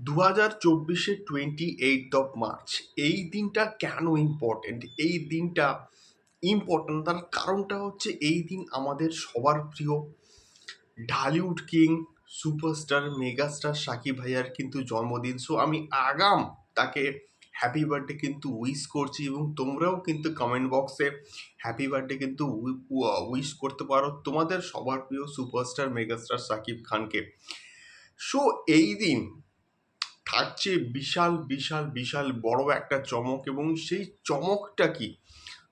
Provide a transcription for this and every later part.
দু হাজার চব্বিশে টোয়েন্টি এইট অফ মার্চ এই দিনটা কেন ইম্পর্টেন্ট এই দিনটা ইম্পর্টেন্ট তার কারণটা হচ্ছে এই দিন আমাদের সবার প্রিয়। Dhallywood king superstar megastar Shakib ভাইয়ার কিন্তু জন্মদিন। সো আমি আগাম তাকে হ্যাপি বার্থডে কিন্তু উইশ করছি এবং তোমরাও কিন্তু কমেন্ট বক্সে হ্যাপি বার্থডে কিন্তু উইশ করতে পারো তোমাদের সবার প্রিয় সুপারস্টার মেগাস্টার সাকিব খানকে। সো এই দিন থাকছে বিশাল বিশাল বিশাল বড় একটা চমক এবং সেই চমকটা কি?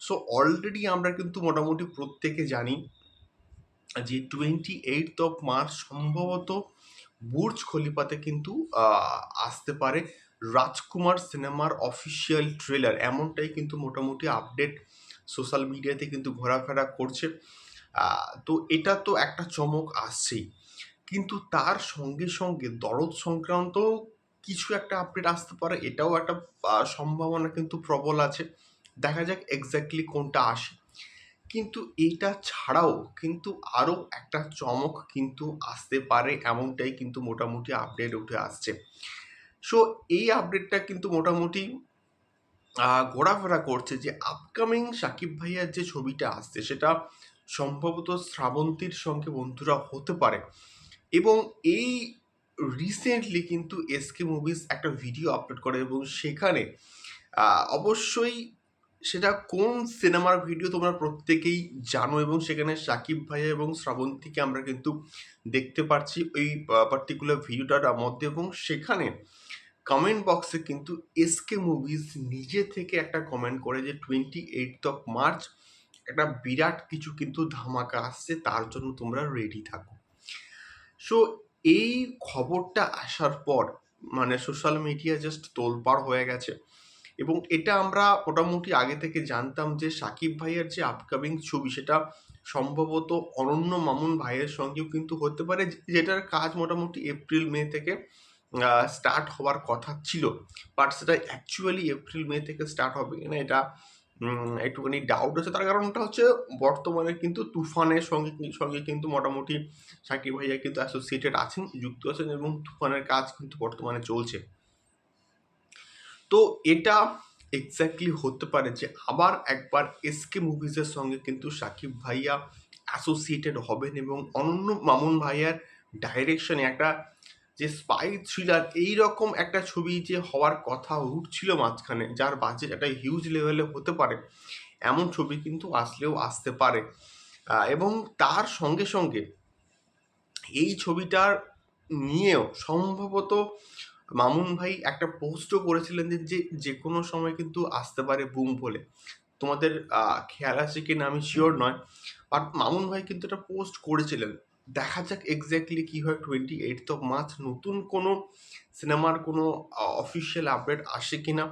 সো অলরেডি আমরা কিন্তু মোটামুটি প্রত্যেকে জানি যে টোয়েন্টি এইট অফ মার্চ সম্ভবত বুর্জ খলিফাতে কিন্তু আসতে পারে রাজকুমার সিনেমার অফিসিয়াল ট্রেলার এমনটাই কিন্তু মোটামুটি আপডেট সোশ্যাল মিডিয়াতে কিন্তু ঘোরাফেরা করছে। তো এটা তো একটা চমক আসছেই। কিন্তু তার সঙ্গে সঙ্গে দরদ সংক্রান্ত কিছু একটা আপডেট আসতে পারে, এটাও একটা সম্ভাবনা কিন্তু প্রবল আছে। দেখা যাক এক্স্যাক্টলি কোনটা আসে। কিন্তু এটা ছাড়াও কিন্তু আরও একটা চমক কিন্তু আসতে পারে, এমনটাই কিন্তু মোটামুটি আপডেট উঠে আসছে। সো এই আপডেটটা কিন্তু মোটামুটি ঘোরাফেরা করছে যে আপকামিং সাকিব ভাইয়ার যে ছবিটা আসছে, সেটা সম্ভবত শ্রাবন্তীর সঙ্গে বন্ধুরা হতে পারে। এবং এই রিসেন্টলি কিন্তু এসকে মুভিজ একটা ভিডিও আপলোড করে এবং সেখানে অবশ্যই সেটা কোন সিনেমার ভিডিও তোমরা প্রত্যেকেই জানো এবং সেখানে সাকিব ভাইয়া এবং শ্রাবন্তীকে আমরা কিন্তু দেখতে পাচ্ছি ওই পার্টিকুলার ভিডিওটার মধ্যে এবং সেখানে কমেন্ট বক্সে কিন্তু এসকে মুভিজ নিজে থেকে একটা কমেন্ট করে যে টোয়েন্টি এইট অফ মার্চ একটা বিরাট কিছু কিন্তু ধামাকা আসছে, তার জন্য তোমরা রেডি থাকো। সো এই খবরটা আসার পর মানে সোশ্যাল মিডিয়া জাস্ট তোলপাড় হয়ে গেছে। এবং এটা আমরা মোটামুটি আগে থেকে জানতাম যে সাকিব ভাইয়ের যে আপকামিং ছবি, সেটা সম্ভবত অনন্য মামুন ভাইয়ের সঙ্গেও কিন্তু হতে পারে, যেটার কাজ মোটামুটি এপ্রিল মে থেকে স্টার্ট হওয়ার কথা ছিল। বাট সেটা অ্যাকচুয়ালি এপ্রিল মে থেকে স্টার্ট হবে কিনা, এটা একটুখানি ডাউট আছে। তার কারণটা হচ্ছে বর্তমানে কিন্তু তুফানের সঙ্গে সঙ্গে কিন্তু মোটামুটি সাকিব ভাইয়া কিন্তু অ্যাসোসিয়েটেড আছেন, যুক্ত আছেন এবং তুফানের কাজ কিন্তু বর্তমানে চলছে। তো এটা এক্স্যাক্টলি হতে পারে যে আবার একবার এসকে মুভিজের সঙ্গে কিন্তু সাকিব ভাইয়া অ্যাসোসিয়েটেড হবেন এবং অনন্য মামুন ভাইয়ার ডাইরেকশনে একটা যে স্পাই থ্রিলার এই রকম একটা ছবি যে হওয়ার কথা উঠছিল মাঝখানে, যার বাজেট একটা হিউজ লেভেলে হতে পারে, এমন ছবি কিন্তু আসলেও আসতে পারে। এবং তার সঙ্গে সঙ্গে এই ছবিটার নিয়েও সম্ভবত মামুন ভাই একটা পোস্টও করেছিলেন যে যে কোনো সময় কিন্তু আসতে পারে বুম বলে। তোমাদের খেয়াল আছে কিনা আমি শিওর নয় বাট মামুন ভাই কিন্তু একটা পোস্ট করেছিলেন। দেখা যাক এক্স্যাক্টলি কী হয় টোয়েন্টি এইট অফ মার্চ, নতুন কোনো সিনেমার কোনো অফিসিয়াল আপডেট আসে কিনা?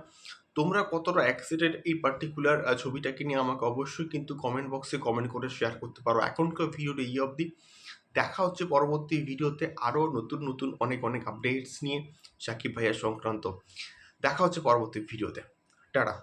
তোমরা কতটা এক্সাইটেড এই পার্টিকুলার ছবিটাকে নিয়ে আমাকে অবশ্যই কিন্তু কমেন্ট বক্সে কমেন্ট করে শেয়ার করতে পারো। এখনকার ভিডিওটা এই অবধি। দেখা হচ্ছে পরবর্তী ভিডিওতে আরও নতুন নতুন অনেক অনেক আপডেটস নিয়ে সাকিব ভাইয়া সংক্রান্ত। দেখা হচ্ছে পরবর্তী ভিডিওতে। টাটা।